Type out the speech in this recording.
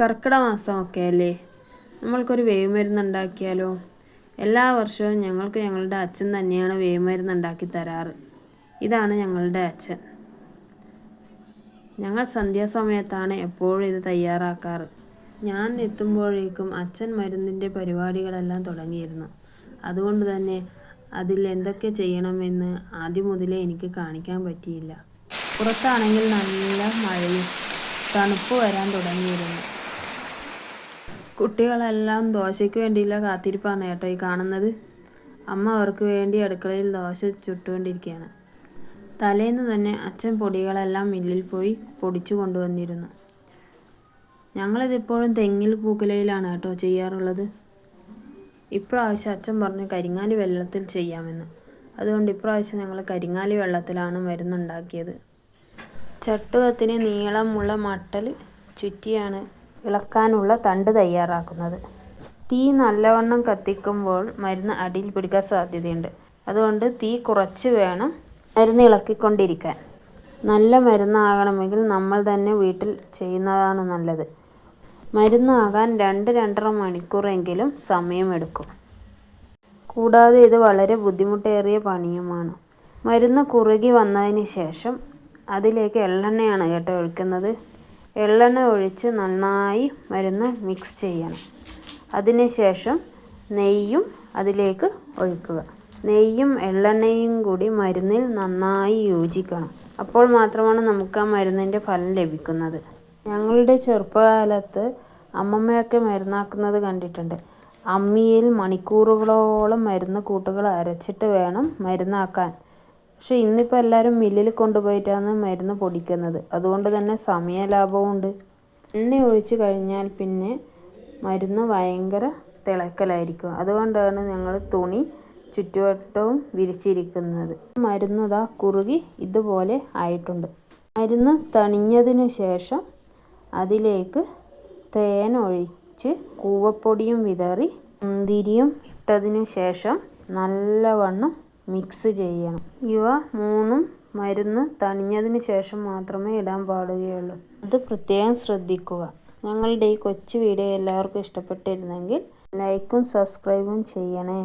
കർക്കിടക മാസമൊക്കെ അല്ലേ? നമ്മൾക്കൊരു വേവുമരുന്ന് ഉണ്ടാക്കിയാലോ എല്ലാ വർഷവും ഞങ്ങൾക്ക് ഞങ്ങളുടെ അച്ഛൻ തന്നെയാണ് വേവുമരുന്ന് ഉണ്ടാക്കി തരാറ്. ഇതാണ് ഞങ്ങളുടെ അച്ഛൻ. ഞങ്ങൾ സന്ധ്യാസമയത്താണ് എപ്പോഴും ഇത് തയ്യാറാക്കാറ്. ഞാൻ എത്തുമ്പോഴേക്കും അച്ഛൻ മരുന്നിന്റെ പരിപാടികളെല്ലാം തുടങ്ങിയിരുന്നു. അതുകൊണ്ട് തന്നെ അതിൽ എന്തൊക്കെ ചെയ്യണമെന്ന് ആദ്യം മുതലേ എനിക്ക് കാണിക്കാൻ പറ്റിയില്ല. പുറത്താണെങ്കിൽ നല്ല മഴയും തണുപ്പ് വരാൻ തുടങ്ങിയിരുന്നു. കുട്ടികളെല്ലാം ദോശയ്ക്ക് വേണ്ടിയുള്ള കാത്തിരിപ്പാണ് കേട്ടോ ഈ കാണുന്നത്. അമ്മ അവർക്ക് വേണ്ടി അടുക്കളയിൽ ദോശ ചുട്ടുകൊണ്ടിരിക്കുകയാണ്. തലേന്ന് തന്നെ അച്ഛൻ പൊടികളെല്ലാം മില്ലിൽ പോയി പൊടിച്ചു കൊണ്ടുവന്നിരുന്നു. ഞങ്ങളിതിപ്പോഴും തെങ്ങിൽ പൂക്കുലയിലാണ് കേട്ടോ ചെയ്യാറുള്ളത്. ഇപ്രാവശ്യം അച്ഛൻ പറഞ്ഞു കരിങ്ങാലി വെള്ളത്തിൽ ചെയ്യാമെന്ന്. അതുകൊണ്ട് ഇപ്രാവശ്യം ഞങ്ങൾ കരിങ്ങാലി വെള്ളത്തിലാണ് മരുന്നുണ്ടാക്കിയത്. ചട്ടുകത്തിന് നീളമുള്ള മട്ടൽ ചുറ്റിയാണ് ഇളക്കാനുള്ള തണ്ട് തയ്യാറാക്കുന്നത്. തീ നല്ലവണ്ണം കത്തിക്കുമ്പോൾ മരുന്ന് അടിയിൽ പിടിക്കാൻ സാധ്യതയുണ്ട്. അതുകൊണ്ട് തീ കുറച്ച് വേണം മരുന്ന് ഇളക്കിക്കൊണ്ടിരിക്കാൻ. നല്ല മരുന്നാകണമെങ്കിൽ നമ്മൾ തന്നെ വീട്ടിൽ ചെയ്യുന്നതാണ് നല്ലത്. മരുന്നാകാൻ രണ്ട് രണ്ടര മണിക്കൂറെങ്കിലും സമയമെടുക്കും. കൂടാതെ ഇത് വളരെ ബുദ്ധിമുട്ടേറിയ പണിയുമാണ്. മരുന്ന് കുറുകി വന്നതിന് ശേഷം അതിലേക്ക് എള്ളെണ്ണയാണ് കേട്ടോ ഒഴിക്കുന്നത്. എള്ളെണ്ണ ഒഴിച്ച് നന്നായി മരുന്ന് മിക്സ് ചെയ്യണം. അതിനുശേഷം നെയ്യും അതിലേക്ക് ഒഴിക്കുക. നെയ്യും എള്ളെണ്ണയും കൂടി മരുന്നിൽ നന്നായി യോജിക്കണം. അപ്പോൾ മാത്രമാണ് നമുക്ക് ആ മരുന്നിന്റെ ഫലം ലഭിക്കുന്നത്. ഞങ്ങളുടെ ചെറുപ്പകാലത്ത് അമ്മമ്മയൊക്കെ മരുന്നാക്കുന്നത് കണ്ടിട്ടുണ്ട്. അമ്മിയിൽ മണിക്കൂറുകളോളം മരുന്ന് കൂട്ടുകൾ അരച്ചിട്ട് വേണം മരുന്നാക്കാൻ. പക്ഷെ ഇന്നിപ്പോൾ എല്ലാവരും മില്ലിൽ കൊണ്ടുപോയിട്ടാണ് മരുന്ന് പൊടിക്കുന്നത്. അതുകൊണ്ട് തന്നെ സമയ ലാഭമുണ്ട് എണ്ണ ഒഴിച്ച് കഴിഞ്ഞാൽ പിന്നെ മരുന്ന് ഭയങ്കര തിളക്കലായിരിക്കും. അതുകൊണ്ടാണ് ഞങ്ങൾ തുണി ചുറ്റുവട്ടവും വിരിച്ചിരിക്കുന്നത്. മരുന്ന് ഇതാ കുറുകി ഇതുപോലെ ആയിട്ടുണ്ട്. മരുന്ന് തണിഞ്ഞതിനു ശേഷം അതിലേക്ക് തേൻ ഒഴിച്ച് കൂവപ്പൊടിയും വിതറി മുന്തിരിയും ഇട്ടതിനു ശേഷം നല്ലവണ്ണം മിക്സ് ചെയ്യണം. ഇവ മൂന്നും മരുന്ന് തണിഞ്ഞതിന് ശേഷം മാത്രമേ ഇടാൻ പാടുകയുള്ളൂ. അത് പ്രത്യേകം ശ്രദ്ധിക്കുക. ഞങ്ങളുടെ ഈ കൊച്ചു വീഡിയോ എല്ലാവർക്കും ഇഷ്ടപ്പെട്ടിരുന്നെങ്കിൽ ലൈക്കും സബ്സ്ക്രൈബും ചെയ്യണേ.